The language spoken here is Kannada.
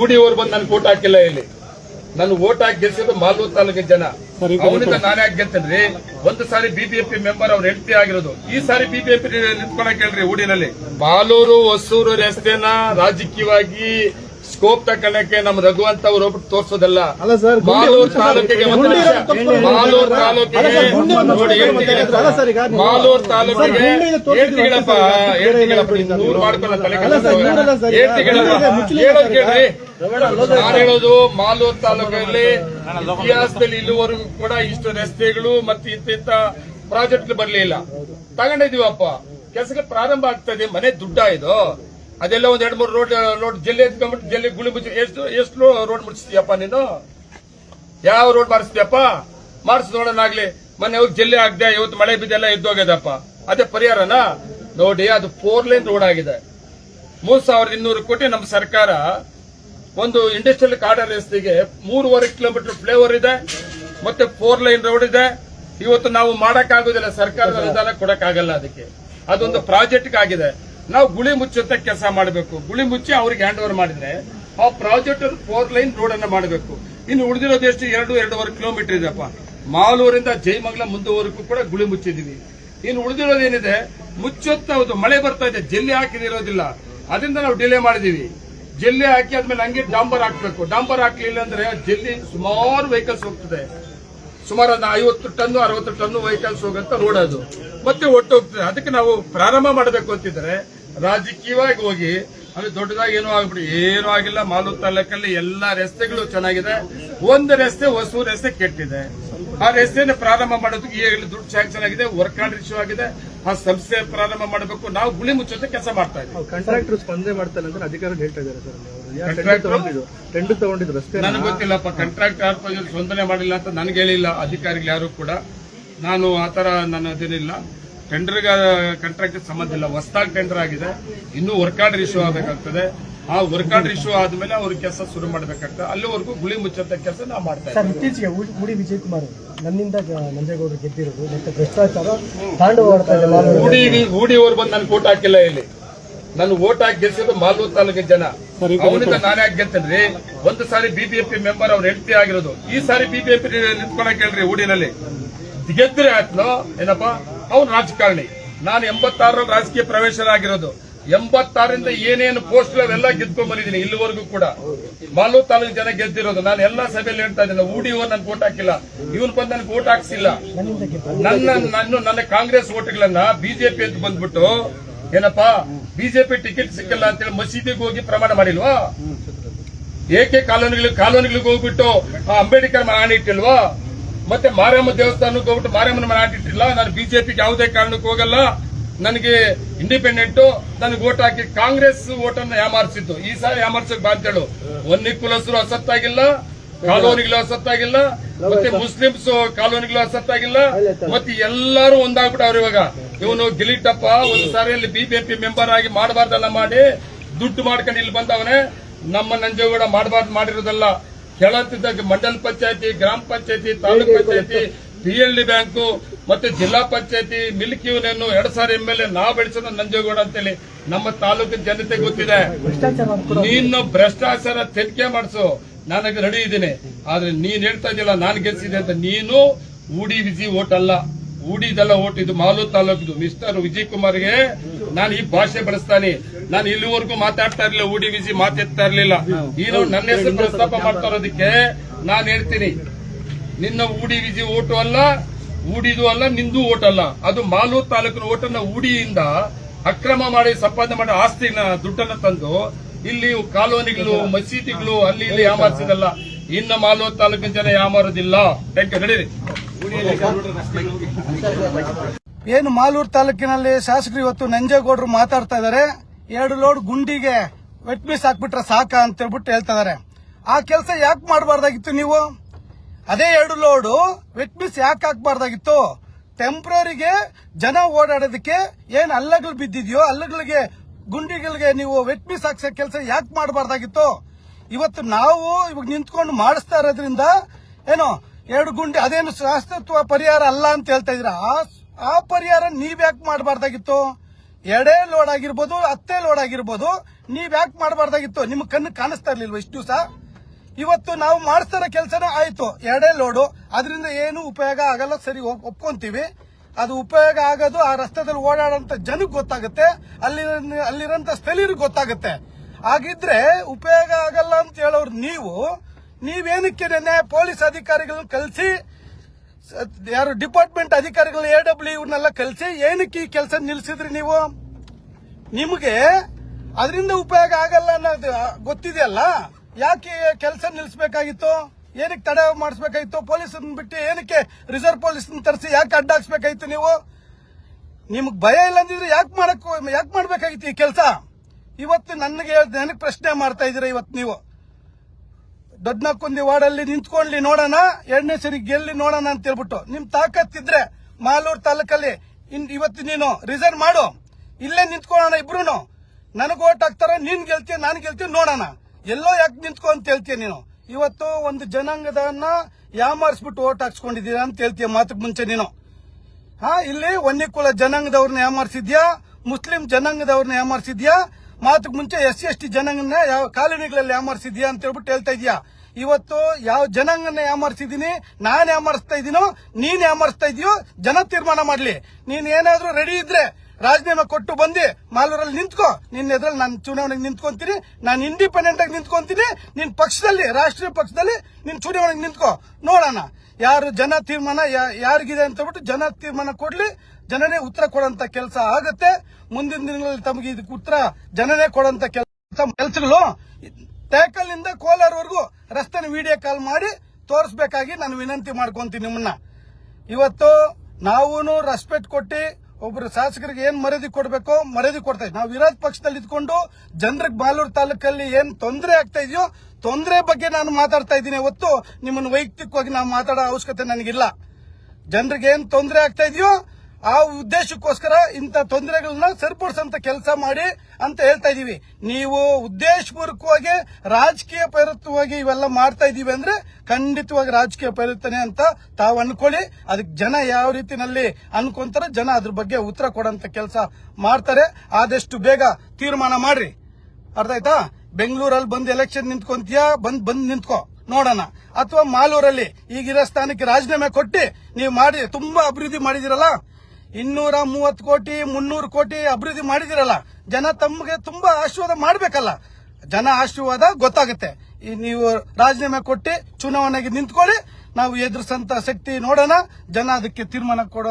ಊಡಿ ಅವ್ರು ಬಂದು ನನ್ಗೆ ಓಟ್ ಹಾಕಿಲ್ಲ ಇಲ್ಲಿ. ನನ್ನ ಓಟ್ ಹಾಕಿ ಗೆಲ್ಸಿದ್ರು ಮಾಲೂರ್ ತಾಲೂಕಿನ ಜನ. ಅವನಿಂದ ನಾನು ಯಾಕೆ ಗೆಲ್ತೇನ್ರಿ? ಒಂದು ಸಾರಿ ಬಿಬಿಎಂಪಿ ಮೆಂಬರ್ ಅವ್ರ ಹೆಂಡತಿ ಆಗಿರೋದು. ಈ ಸಾರಿ ಬಿಬಿಎಂಪಿ ನಿಂತ್ಕೊಳಕ್ ಹೇಳ್ರಿ ಊಡಿನಲ್ಲಿ. ಮಾಲೂರು ಹೊಸೂರು ರಸ್ತೆನ ರಾಜಕೀಯವಾಗಿ ಸ್ಕೋಪ್ ನಮ್ ನಮ್ಮ ರಘುವಂತ ಅವರು ಒಬ್ಬರು ತೋರಿಸೋದಲ್ಲ. ಮಾಲೂರು ತಾಲೂಕಿಗೆ ಮಾಲೂರು ತಾಲೂಕಿಗೆ ಮಾಲೂರು ತಾಲೂಕಿಗೆ ಹೇಳ್ತಿಗಳಪ್ಪ ಹೇಳ್ತಿಗಳಪ್ಪ ತಲೆ ಗುಂಡಿಗೆ ಮುಚ್ಚಲಿಲ್ಲ ಹೇಳೋದು. ಕೇಳ್ರಿ. ನಾನು ಹೇಳೋದು ಮಾಲೂರು ತಾಲೂಕಲ್ಲಿ ಇತಿಹಾಸದಲ್ಲಿ ಇಲ್ಲಿವರೆಗೂ ಕೂಡ ಇಷ್ಟು ರಸ್ತೆಗಳು ಮತ್ತೆ ಇಂತಿಂತ ಪ್ರಾಜೆಕ್ಟ್ ಬರಲಿಲ್ಲ. ತಗೊಂಡಿದೀವಪ್ಪ ಕೆಲಸಕ್ಕೆ ಪ್ರಾರಂಭ ಆಗ್ತದೆ ಮನೆ ದುಡ್ಡ ಇದು? ಅದೆಲ್ಲ ಒಂದ್ ಎರಡ್ ಮೂರು ರೋಡ್ ರೋಡ್ ಜಲ್ಲಿ ಎತ್ಕೊಂಡ್ಬಿಟ್ಟು ಜಲ್ಲಿ ಗುಳಿ ಮುಚ್ಚಿ ಎಷ್ಟು ಎಷ್ಟು ರೋಡ್ ಮುಚ್ಚಿಸ್ತೀಯಪ್ಪ ನೀನು? ಯಾವ ರೋಡ್ ಮಾಡಿಸ್ತೀಯಪ್ಪ ಮಾಡಿಸ್ ನೋಡೋಣಾಗ್ಲಿ ಮೊನ್ನೆ ಹೋಗಿ ಜಲ್ಲಿ ಆಗದೆ, ಇವತ್ತು ಮಳೆ ಬಿದ್ದೆಲ್ಲ ಎದ್ದೋಗ್ಯದಪ್ಪ ಅದೇ ಪರಿಹಾರನಾ? ನೋಡಿ, ಅದು ಫೋರ್ ಲೈನ್ ರೋಡ್ ಆಗಿದೆ. ಮೂರ್ ಸಾವಿರದ ಇನ್ನೂರು ಕೋಟಿ ನಮ್ಮ ಸರ್ಕಾರ ಒಂದು ಇಂಡಸ್ಟ್ರಿಯಲ್ ಕಾಡರ್ ರಸ್ತೆಗೆ ಮೂರುವರೆ ಕಿಲೋಮೀಟರ್ ಫ್ಲೇವರ್ ಇದೆ, ಮತ್ತೆ ಫೋರ್ ಲೈನ್ ರೋಡ್ ಇದೆ. ಇವತ್ತು ನಾವು ಮಾಡಕ್ಕಾಗೋದಿಲ್ಲ ಸರ್ಕಾರದ ಅನುದಾನ ಕೊಡಕ್ಕಾಗಲ್ಲ ಅದಕ್ಕೆ. ಅದೊಂದು ಪ್ರಾಜೆಕ್ಟ್ ಆಗಿದೆ. ನಾವು ಗುಳಿ ಮುಚ್ಚುತ್ತ ಕೆಲಸ ಮಾಡಬೇಕು. ಗುಳಿ ಮುಚ್ಚಿ ಅವ್ರಿಗೆ ಹ್ಯಾಂಡ್ ಓವರ್ ಮಾಡಿದ್ರೆ ಆ ಪ್ರಾಜೆಕ್ಟ್ ಫೋರ್ ಲೈನ್ ರೋಡ್ ಅನ್ನ ಮಾಡಬೇಕು. ಇನ್ನು ಉಳಿದಿರೋದು ಎಷ್ಟು ಎರಡು, ಎರಡೂವರೆ ಕಿಲೋಮೀಟರ್ ಇದೆಪ್ಪ ಮಾಲೂರಿಂದ ಜೈಮಂಗ್ಲ ಮುಂದುವರೆಗೂ ಕೂಡ ಗುಳಿ ಮುಚ್ಚಿದೀವಿ ಇನ್ನು ಉಳಿದಿರೋದೇನಿದೆ ಮುಚ್ಚುತ್ತ ಹೌದು ಮಳೆ ಬರ್ತಾ ಇದೆ. ಜಲ್ಲಿ ಹಾಕಿದಿರೋದಿಲ್ಲ ಅದರಿಂದ ನಾವು ಡಿಲೇ ಮಾಡಿದೀವಿ ಜಲ್ಲಿ ಹಾಕಿ ಆದ್ಮೇಲೆ ಹಂಗೆ ಡಾಂಬರ್ ಹಾಕಬೇಕು. ಡಾಂಬರ್ ಹಾಕಲಿಲ್ಲ ಅಂದ್ರೆ ಜಲ್ಲಿ ಸುಮಾರು ವೆಹಿಕಲ್ಸ್ ಹೋಗ್ತದೆ. ಸುಮಾರು ಒಂದು ಐವತ್ತು ಟನ್ ಅರವತ್ತು ಟನ್ ವೆಹಿಕಲ್ಸ್ ಹೋಗಂತ ರೋಡ್ ಅದು. ಮತ್ತೆ ಒಟ್ಟು ಹೋಗ್ತದೆ. ಅದಕ್ಕೆ ನಾವು ಪ್ರಾರಂಭ ಮಾಡಬೇಕು ಅಂತಿದ್ರೆ ರಾಜಕೀಯವಾಗಿ ಹೋಗಿ ಅಲ್ಲಿ ದೊಡ್ಡದಾಗಿ ಏನೂ ಆಗ್ಬಿಡಿ ಏನೂ ಆಗಿಲ್ಲ. ಮಾಲು ತಾಲೂಕಲ್ಲಿ ಎಲ್ಲಾ ರಸ್ತೆಗಳು ಚೆನ್ನಾಗಿದೆ. ಒಂದು ರಸ್ತೆ ಹೊಸ ರಸ್ತೆ ಕೆಟ್ಟಿದೆ. ಆ ರಸ್ತೆಯನ್ನು ಪ್ರಾರಂಭ ಮಾಡೋದಕ್ಕೆ ಈಗಲೇ ದುಡ್ಡು ಸ್ಯಾಂಕ್ಷನ್ ಆಗಿದೆ ವರ್ಕ್ ಆರ್ಡರ್ ಇಶ್ಯೂ ಆಗಿದೆ. ಆ ಸಂಸ್ಥೆ ಪ್ರಾರಂಭ ಮಾಡಬೇಕು. ನಾವು ಗುಳಿ ಮುಚ್ಚೋದಕ್ಕೆ ಕೆಲಸ ಮಾಡ್ತಾ ಇದ್ದೀವಿ. ಕಾಂಟ್ರಾಕ್ಟರ್ ಸ್ಪಂದನೆ ಮಾಡ್ತಾರೆ ಅಂತ ಅಧಿಕಾರಿ ಹೇಳ್ತಾ ಇದ್ದಾರೆ ಸರ್. ನನಗೆ ಗೊತ್ತಿಲ್ಲಪ್ಪ ಕಾಂಟ್ರಾಕ್ಟರ್ ಯಾರು ಸ್ಪಂದನೆ ಮಾಡಿಲ್ಲ ಅಂತ ನನಗೆ ಹೇಳಿಲ್ಲ ಅಧಿಕಾರಿಗಳು ಯಾರು ಕೂಡ. ನಾನು ಆತರ ನನ್ನ ಅದೇನಿಲ್ಲ. ಟೆಂಡರ್ಗೆ ಕಾಂಟ್ರಾಕ್ಟ್ ಸಂಬಂಧ ಇಲ್ಲ. ಹೊಸದಾಗಿ ಟೆಂಡರ್ ಆಗಿದೆ. ಇನ್ನೂ ವರ್ಕ್ ಆರ್ಡರ್ ಇಶ್ಯೂ ಆಗಬೇಕಾಗ್ತದೆ. ಆ ವರ್ಕ್ ಆರ್ಡರ್ ಇಶ್ಯೂ ಆದ್ಮೇಲೆ ಅವ್ರ ಕೆಲಸ ಶುರು ಮಾಡಬೇಕಾಗ್ತದೆ. ಅಲ್ಲಿವರೆಗೂ ಗುಳಿ ಮುಚ್ಚಂತ ಕೆಲಸ ನಾವು ಮಾಡ್ತಾ ಸರ್ ಇದ್ದೀವಿ ಇತ್ತೀಚೆಗೆ ಊಡಿ- ಊಡಿ ವಿಜಯ್ ಕುಮಾರ್ ನನ್ನಿಂದ ನಂಜೇಗೌಡರು ಗೆದ್ದಿರೋದು ಮತ್ತೆ ಭ್ರಷ್ಟಾಚಾರ ತಾಂಡವಾಡ್ತಾ ಇದೆ ಮಾಲೂರು ಊಡಿ ಅವ್ರು ಬಂದು ನನ್ಗೆ ಓಟ್ ಹಾಕಿಲ್ಲ ಇಲ್ಲಿ. ನನ್ನ ಓಟ್ ಹಾಕಿ ಗೆಲ್ಸಿದ್ರು ಮಾಲೂರು ತಾಲೂಕಿನ ಜನ. ಅವನಿಂದ ನಾನೇ ಯಾಕೆ ಗೆಲ್ತೇನ್ರಿ? ಒಂದು ಸಾರಿ ಬಿಬಿಎಂಪಿ ಮೆಂಬರ್ ಅವ್ರ ಹೆಂಡತಿ ಆಗಿರೋದು. ಈ ಸಾರಿ ಬಿಬಿಎಂಪಿ ನಿಂತ್ಕೊಳಕ್ ಹೇಳ್ರಿ ಊಡಿನಲ್ಲಿ ಗೆದ್ರೆ ಆಯ್ತು ಏನಪ್ಪ? ಅವ್ನು ರಾಜಕಾರಣಿ. ನಾನು ಎಂಬತ್ತಾರರಲ್ಲಿ ರಾಜಕೀಯ ಪ್ರವೇಶರಾಗಿರೋದು. ಎಂಬತ್ತಾರರಿಂದ ಏನೇನು ಪೋಸ್ಟ್ ಅವೆಲ್ಲ ಗೆದ್ಕೊಂಡ್ ಬಂದಿದ್ದೀನಿ, ಇಲ್ಲಿವರೆಗೂ ಕೂಡ. ಮಾಲೂರು ತಾಲೂಕು ಜನ ಗೆದ್ದಿರೋದು. ನಾನು ಎಲ್ಲಾ ಸಭೆಯಲ್ಲಿ ಹೇಳ್ತಾ ಇದ್ದೀನಿ ಊಡಿ ನನ್ಗೆ ಓಟ್ ಹಾಕಿಲ್ಲ. ಇವನ್ ಬಂದು ನನ್ಗೆ ಓಟ್ ಹಾಕ್ಸಿಲ್ಲ. ನನ್ನ ನನ್ನ ನನ್ನ ಕಾಂಗ್ರೆಸ್ ಓಟ್ಗಳನ್ನ ಬಿಜೆಪಿ ಅಂತ ಬಂದ್ಬಿಟ್ಟು, ಏನಪ್ಪಾ, ಬಿಜೆಪಿ ಟಿಕೆಟ್ ಸಿಕ್ಕಲ್ಲ ಅಂತೇಳಿ ಮಸೀದಿಗೆ ಹೋಗಿ ಪ್ರಮಾಣ ಮಾಡಿಲ್ವಾ? ಏಕೆ ಕಾಲೋನಿಗಳಿಗೆ ಕಾಲೋನಿಗಳಿಗೆ ಹೋಗ್ಬಿಟ್ಟು ಅಂಬೇಡ್ಕರ್ ಮನೆ ಇಟ್ಟಿಲ್ವಾ? ಮತ್ತೆ ಮಾರಮ್ಮ ದೇವಸ್ಥಾನಕ್ಕೆ ಹೋಗ್ಬಿಟ್ಟು ಮಾರಮ್ಮನ ಮನೆ ಆಟಿಟ್ಟಿಲ್ಲ ನಾನು ಬಿಜೆಪಿಗೆ ಯಾವುದೇ ಕಾರಣಕ್ಕೂ ಹೋಗಲ್ಲ. ನನಗೆ ಇಂಡಿಪೆಂಡೆಂಟ್ ನನಗೆ ಓಟ್ ಹಾಕಿ ಕಾಂಗ್ರೆಸ್ ಓಟನ್ನು ಯಾಮಾರಿಸಿದ್ದು. ಈ ಸಾರಿ ಯಾಮಾರ್ಸಕ್ ಬಾಧ್ಯಳು ಅಂತೇಳು. ಒಂದ್ ಕುಲಸರು ಅಸತ್ತಾಗಿಲ್ಲ ಕಾಲೋನಿಗಳು ಅಸತ್ತಾಗಿಲ್ಲ ಮತ್ತೆ ಮುಸ್ಲಿಮ್ಸ್ ಕಾಲೋನಿಗಳು ಅಸತ್ತಾಗಿಲ್ಲ ಮತ್ತೆ ಎಲ್ಲರೂ ಒಂದಾಗ್ಬಿಟ್ಟವ್ರು ಇವಾಗ. ಇವನು ಗಿಲಿಟಪ್ಪ ಒಂದು ಸಾರಿಯಲ್ಲಿ ಬಿಜೆಪಿ ಮೆಂಬರ್ ಆಗಿ ಮಾಡಬಾರ್ದಲ್ಲ ಮಾಡಿ ದುಡ್ಡು ಮಾಡ್ಕೊಂಡು ಇಲ್ಲಿ ಬಂದವನೇ. ನಮ್ಮ ನಂಜೇಗೌಡ ಮಾಡಬಾರ್ದು ಮಾಡಿರೋದಲ್ಲ. ಕೆಳತ್ತಿದ್ದಾಗ ಮಂಡಲ್ ಪಂಚಾಯತಿ ಗ್ರಾಮ ಪಂಚಾಯತಿ ತಾಲೂಕ್ ಪಂಚಾಯತಿ ಪಿಎಲ್ಡಿ ಬ್ಯಾಂಕು ಮತ್ತೆ ಜಿಲ್ಲಾ ಪಂಚಾಯತಿ ಮಿಲ್ಕ್ ಯೂನಿಯನ್ ಎರಡ್ ಸಾವಿರ ಎಂ ಎಲ್ ಎ ನಾ ಬೆಳೆಸೋದು ನಂಜೇಗೌಡ ಅಂತೇಳಿ ನಮ್ಮ ತಾಲೂಕಿನ ಜನತೆ ಗೊತ್ತಿದೆ. ನೀನು ಭ್ರಷ್ಟಾಚಾರ ತನಿಖೆ ಮಾಡಿಸು. ನನಗೆ ರೆಡಿ ಇದ್ದೀನಿ. ಆದ್ರೆ ನೀನ್ ಹೇಳ್ತಾ ಇದೆಯಲ್ಲ ನಾನು ಗೆಲ್ಸಿದೆ ಅಂತ. ನೀನು ಊಡಿ ವಿಜಿ ಓಟ್ ಅಲ್ಲ ಊಡಿದೆಲ್ಲ ಓಟ್ ಇದು ಮಾಲೂರು ತಾಲೂಕಿದು. ಮಿಸ್ಟರ್ ವಿಜಯ್ ಕುಮಾರ್ಗೆ ನಾನು ಈ ಭಾಷೆ ಬಳಸ್ತಾನೆ. ನಾನು ಇಲ್ಲಿವರೆಗೂ ಮಾತಾಡ್ತಾ ಇರ್ಲಿಲ್ಲ ಊಡಿ ವಿಜಿ ಮಾತಾಡ್ತಾ ಇರ್ಲಿಲ್ಲ. ಈಗ ನನ್ನ ಹೆಸರು ಪ್ರಸ್ತಾಪ ಮಾಡ್ತಾ ಇರೋದಕ್ಕೆ ನಾನು ಹೇಳ್ತೀನಿ. ನಿನ್ನ ಊಡಿ ವಿಜಿ ಓಟು ಅಲ್ಲ ಊಡಿದು ಅಲ್ಲ, ನಿಂದು ಓಟ್ ಅಲ್ಲ. ಅದು ಮಾಲೂರು ತಾಲೂಕಿನ ಓಟನ್ನ ಊಡಿಯಿಂದ ಅಕ್ರಮ ಮಾಡಿ ಸಂಪಾದನೆ ಮಾಡಿ ಆಸ್ತಿನ ದುಡ್ಡನ್ನ ತಂದು ಇಲ್ಲಿ ಕಾಲೋನಿಗಳು, ಮಸೀದಿಗಳು, ಅಲ್ಲಿ ಇಲ್ಲಿ ಯಾಮಾರಿಸಿದಲ್ಲ. ಇನ್ನ ಮಾಲೂರು ತಾಲೂಕಿನ ಜನ ಯಾಮಾರೋದಿಲ್ಲ. ಏನು ಮಾಲೂರು ತಾಲೂಕಿನಲ್ಲಿ ಶಾಸಕರು ಇವತ್ತು ನಂಜೇಗೌಡರು ಮಾತಾಡ್ತಾ ಇದ್ದಾರೆ. ಎರಡು ಲೋಡ್ ಗುಂಡಿಗೆ ವೆಟ್ ಮೀಸ್ ಹಾಕ್ಬಿಟ್ರೆ ಸಾಕ ಅಂತ ಹೇಳ್ಬಿಟ್ಟು ಹೇಳ್ತಾ ಇದಾರೆ. ಆ ಕೆಲಸ ಯಾಕೆ ಮಾಡಬಾರ್ದಾಗಿತ್ತು ನೀವು? ಅದೇ ಎರಡು ಲೋಡು ವೆಟ್ ಮೀಸ್ ಯಾಕೆ ಹಾಕ್ಬಾರ್ದಾಗಿತ್ತು? ಟೆಂಪ್ರರಿಗೆ ಜನ ಓಡಾಡೋದಕ್ಕೆ ಏನ್ ಅಲ್ಲಗಳು ಬಿದ್ದಿದ್ಯೋ ಅಲ್ಲಗಳಿಗೆ ಗುಂಡಿಗಳಿಗೆ ನೀವು ವೆಟ್ ಮೀಸ್ ಹಾಕ್ಸೋ ಕೆಲಸ ಯಾಕೆ ಮಾಡಬಾರ್ದಾಗಿತ್ತು? ಇವತ್ತು ನಾವು ಇವಾಗ ನಿಂತ್ಕೊಂಡು ಮಾಡಿಸ್ತಾ ಇರೋದ್ರಿಂದ ಏನೋ ಎರಡು ಗುಂಡಿ, ಅದೇನು ಶಾಸ್ತ್ರತ್ವ ಪರಿಹಾರ ಅಲ್ಲ ಅಂತ ಹೇಳ್ತಾ ಇದ್ರ ಆ ಪರಿಹಾರ ನೀವ್ ಯಾಕೆ ಮಾಡಬಾರ್ದಾಗಿತ್ತು? ಎರಡೇ ಲೋಡ್ ಆಗಿರ್ಬೋದು, ಹತ್ತೇ ಲೋಡ್ ಆಗಿರ್ಬೋದು, ನೀವ್ ಯಾಕೆ ಮಾಡಬಾರ್ದಾಗಿತ್ತು? ನಿಮ್ ಕಣ್ಣು ಕಾಣಿಸ್ತಾ ಇರ್ಲಿಲ್ವಾ ಇಷ್ಟು ದಿವಸ? ಇವತ್ತು ನಾವು ಮಾಡಿಸ್ತಾರ ಕೆಲಸನೇ ಆಯ್ತು. ಎರಡೇ ಲೋಡು ಅದರಿಂದ ಏನು ಉಪಯೋಗ ಆಗಲ್ಲ, ಸರಿ ಒಪ್- ಒಪ್ಕೊಂತೀವಿ. ಅದು ಉಪಯೋಗ ಆಗೋದು ಆ ರಸ್ತೆದಲ್ಲಿ ಓಡಾಡುವಂತ ಜನಕ್ಕೆ ಗೊತ್ತಾಗುತ್ತೆ ಅಲ್ಲಿ ಅಲ್ಲಿರೋಂಥ ಸ್ಥಳೀಯರಿಗೆ ಗೊತ್ತಾಗುತ್ತೆ. ಹಾಗಿದ್ರೆ ಉಪಯೋಗ ಆಗಲ್ಲ ಅಂತ ಹೇಳೋರು ನೀವು, ನೀವೇನಕ್ಕೆ ನೆನ್ನೆ ಪೊಲೀಸ್ ಅಧಿಕಾರಿಗಳನ್ನ ಕಳಿಸಿ ಯಾರು ಡಿಪಾರ್ಟ್ಮೆಂಟ್ ಅಧಿಕಾರಿಗಳು ಎ ಡಬ್ಲ್ಯೂ ಇವ್ರನ್ನೆಲ್ಲ ಕಲಿಸಿ ಏನಕ್ಕೆ ಈ ಕೆಲಸ ನಿಲ್ಸಿದ್ರಿ ನೀವು? ನಿಮಗೆ ಅದರಿಂದ ಉಪಯೋಗ ಆಗಲ್ಲ ಅನ್ನೋದು ಗೊತ್ತಿದೆಯಲ್ಲ? ಯಾಕೆ ಕೆಲಸ ನಿಲ್ಲಿಸಬೇಕಾಗಿತ್ತು ಏನಕ್ಕೆ ತಡೆ ಮಾಡಿಸ್ಬೇಕಾಗಿತ್ತು? ಪೊಲೀಸ್ ಬಿಟ್ಟು ಏನಕ್ಕೆ ರಿಸರ್ವ್ ಪೊಲೀಸ್ ತರಿಸಿ ಯಾಕೆ ಅಡ್ಡ ಹಾಕ್ಸ್ಬೇಕಾಗಿತ್ತು ನೀವು? ನಿಮ್ಗೆ ಭಯ ಇಲ್ಲ ಅಂದಿದ್ರೆ ಯಾಕೆ ಮಾಡಕ್ ಯಾಕೆ ಮಾಡ್ಬೇಕಾಗಿತ್ತು ಈ ಕೆಲಸ? ಇವತ್ತು ನನಗೆ ನನಗೆ ಪ್ರಶ್ನೆ ಮಾಡ್ತಾ ಇದ್ದೀರಾ ಇವತ್ತು ನೀವು? ದೊಡ್ಡನಕ್ಕುಂದಿ ವಾರ್ಡಲ್ಲಿ ನಿಂತ್ಕೊಂಡ್ಲಿ ನೋಡೋಣ ಎರಡನೇ ಸರಿ ಗೆಲ್ಲಿ ನೋಡೋಣ ಅಂತ ಹೇಳ್ಬಿಟ್ಟು. ನಿಮ್ ತಾಕತ್ತಿದ್ರೆ ಮಾಲೂರು ತಾಲೂಕಲ್ಲಿ ಇವತ್ತು ನೀನು ರಿಸೈನ್ ಮಾಡು. ಇಲ್ಲೇ ನಿಂತ್ಕೊಳ್ಳೋಣ ಇಬ್ರು ನನಗ್ ಓಟ್ ಹಾಕ್ತಾರ ನೀನ್ ಗೆಲ್ತೀಯ ನಾನು ಗೆಲ್ತೀನಿ ನೋಡೋಣ. ಎಲ್ಲೋ ಯಾಕೆ ನಿಂತ್ಕೊ ಅಂತ ಹೇಳ್ತೀಯ ನೀನು? ಇವತ್ತು ಒಂದು ಜನಾಂಗದನ್ನ ಯಾಮಾರಿಸ್ಬಿಟ್ಟು ಓಟ್ ಹಾಕ್ಸ್ಕೊಂಡಿದ್ದೀರಾ ಅಂತ ಹೇಳ್ತೀಯ ಮಾತು ಮುಂಚೆ ನೀನು. ಹಾ, ಇಲ್ಲಿ ವನ್ಯಕುಲ ಜನಾಂಗದವ್ರನ್ನ ಯಾಮಾರಿಸಿದ್ಯಾ? ಮುಸ್ಲಿಂ ಜನಾಂಗದವ್ರನ್ನ ಯಾಮಾರಿಸಿದ್ಯಾ? ಮಾತು ಮುಂಚೆ ಎಸ್ ಸಿ ಎಸ್ ಟಿ ಜನಾಂಗನ ಯಾವ ಕಾಲೋನಿಗಳಲ್ಲಿ ಯಾಮಾರಿಸಿದ್ಯಾ ಅಂತ ಹೇಳ್ಬಿಟ್ಟು ಹೇಳ್ತಾ ಇದೀಯಾ? ಇವತ್ತು ಯಾವ ಜನಾಂಗನ ಯಾಮರ್ಸಿದೀನಿ ನಾನು ಯಾಮರ್ಸ್ತಾ ಇದ್ದೀನೋ ನೀನ್ ಯಾಮರ್ಸ್ತಾ ಇದೀಯೋ, ಜನ ತೀರ್ಮಾನ ಮಾಡ್ಲಿ. ನೀನ್ ಏನಾದ್ರೂ ರೆಡಿ ಇದ್ರೆ ರಾಜೀನಾಮೆ ಕೊಟ್ಟು ಬಂದು, ಮಾಲೂರಲ್ಲಿ ನಿಂತ್ಕೋ. ನಿನ್ನ ಎದುರಲ್ಲಿ ನಾನು ಚುನಾವಣೆಗೆ ನಿಂತ್ಕೊಂತೀನಿ, ನಾನು ಇಂಡಿಪೆಂಡೆಂಟ್ ಆಗಿ ನಿಂತ್ಕೊಂತೀನಿ, ನಿನ್ ಪಕ್ಷದಲ್ಲಿ, ರಾಷ್ಟ್ರೀಯ ಪಕ್ಷದಲ್ಲಿ ನಿನ್ ಚುನಾವಣೆಗೆ ನಿಂತ್ಕೋ. ನೋಡೋಣ. ಯಾರು ಜನ ತೀರ್ಮಾನ ಯಾರಿಗಿದೆ ಅಂತ ಬಿಟ್ಟು ಜನ ತೀರ್ಮಾನ ಕೊಡ್ಲಿ, ಜನನೇ ಉತ್ತರ ಕೊಡಂತ ಕೆಲಸ ಆಗತ್ತೆ. ಮುಂದಿನ ದಿನಗಳಲ್ಲಿ ತಮಗೆ ಇದಕ್ಕೆ ಉತ್ತರ ಜನನೇ ಕೊಡಂತ ಕೆಲಸ, ಕೆಲಸಗಳು ಟೇಕಲ್ ಇಂದ ಕೋಲಾರವರೆಗೂ ರಸ್ತೆನ ವಿಡಿಯೋ ಕಾಲ್ ಮಾಡಿ ತೋರಿಸ್ಬೇಕಾಗಿ ನಾನು ವಿನಂತಿ ಮಾಡ್ಕೊಂತೀನಿ ನಿಮ್ಮನ್ನ. ಇವತ್ತು ನಾವು ರೆಸ್ಪೆಕ್ಟ್ ಕೊಟ್ಟು ಒಬ್ಬರು ಶಾಸಕರಿಗೆ ಏನ್ ಮರ್ಯಾದೆ ಕೊಡಬೇಕು ಮರ್ಯಾದೆ ಕೊಡ್ತಾ ನಾವು ವಿರೋಧ ಪಕ್ಷದಲ್ಲಿ ಇದ್ಕೊಂಡು ಜನರಿಗೆ ಬಾಲೂರು ತಾಲೂಕಲ್ಲಿ ಏನ್ ತೊಂದರೆ ಆಗ್ತಾ ಇದೆಯೋ ತೊಂದರೆ ಬಗ್ಗೆ ನಾನು ಮಾತಾಡ್ತಾ ಇದ್ದೀನಿ. ಇವತ್ತು ನಿಮ್ಮನ್ನು ವೈಯಕ್ತಿಕವಾಗಿ ನಾವು ಮಾತಾಡೋ ಅವಶ್ಯಕತೆ ನನಗಿಲ್ಲ. ಜನರಿಗೆ ಏನ್ ತೊಂದರೆ ಆಗ್ತಾ ಇದೆಯೋ ಆ ಉದ್ದೇಶಕ್ಕೋಸ್ಕರ ಇಂಥ ತೊಂದರೆಗಳನ್ನ ಸರಿಪಡಿಸಂತ ಕೆಲಸ ಮಾಡಿ ಅಂತ ಹೇಳ್ತಾ ಇದೀವಿ. ನೀವು ಉದ್ದೇಶಪೂರ್ವಕವಾಗಿ ರಾಜಕೀಯ ಪ್ರೇರಿತವಾಗಿ ಇವೆಲ್ಲ ಮಾಡ್ತಾ ಇದೀವಿ ಅಂದ್ರೆ ಖಂಡಿತವಾಗಿ ರಾಜಕೀಯ ಪ್ರೇರಿತನೆ ಅಂತ ತಾವು ಅನ್ಕೊಳ್ಳಿ. ಅದಕ್ಕೆ ಜನ ಯಾವ ರೀತಿನಲ್ಲಿ ಅನ್ಕೊಂತಾರ ಜನ ಅದ್ರ ಬಗ್ಗೆ ಉತ್ತರ ಕೊಡೋಂತ ಕೆಲಸ ಮಾಡ್ತಾರೆ. ಆದಷ್ಟು ಬೇಗ ತೀರ್ಮಾನ ಮಾಡ್ರಿ. ಅರ್ಥ ಆಯ್ತಾ? ಬೆಂಗಳೂರಲ್ಲಿ ಬಂದು ಎಲೆಕ್ಷನ್ ನಿಂತ್ಕೊಂತೀಯಾ? ಬಂದ್ ಬಂದ್ ನಿಂತ್ಕೋ. ನೋಡೋಣ. ಅಥವಾ ಮಾಲೂರಲ್ಲಿ ಈಗಿರೋ ಸ್ಥಾನಕ್ಕೆ ರಾಜೀನಾಮೆ ಕೊಟ್ಟು ನೀವು ಮಾಡಿ, ತುಂಬಾ ಅಭಿವೃದ್ಧಿ ಮಾಡಿದಿರಲ್ಲ? ಇನ್ನೂರ ಮೂವತ್ತು ಕೋಟಿ, ಮುನ್ನೂರು ಕೋಟಿ ಅಭಿವೃದ್ಧಿ ಮಾಡಿದಿರಲ್ಲ. ಜನ ತಮಗೆ ತುಂಬಾ ಆಶೀರ್ವಾದ ಮಾಡಬೇಕಲ್ಲ. ಜನ ಆಶೀರ್ವಾದ ಗೊತ್ತಾಗುತ್ತೆ. ನೀವು ರಾಜೀನಾಮೆ ಕೊಟ್ಟು ಚುನಾವಣೆಗೆ ನಿಂತ್ಕೊಳ್ಳಿ. ನಾವು ಎದುರಿಸಂತ ಶಕ್ತಿ ನೋಡೋಣ. ಜನ ಅದಕ್ಕೆ ತೀರ್ಮಾನ ಕೊಡೋ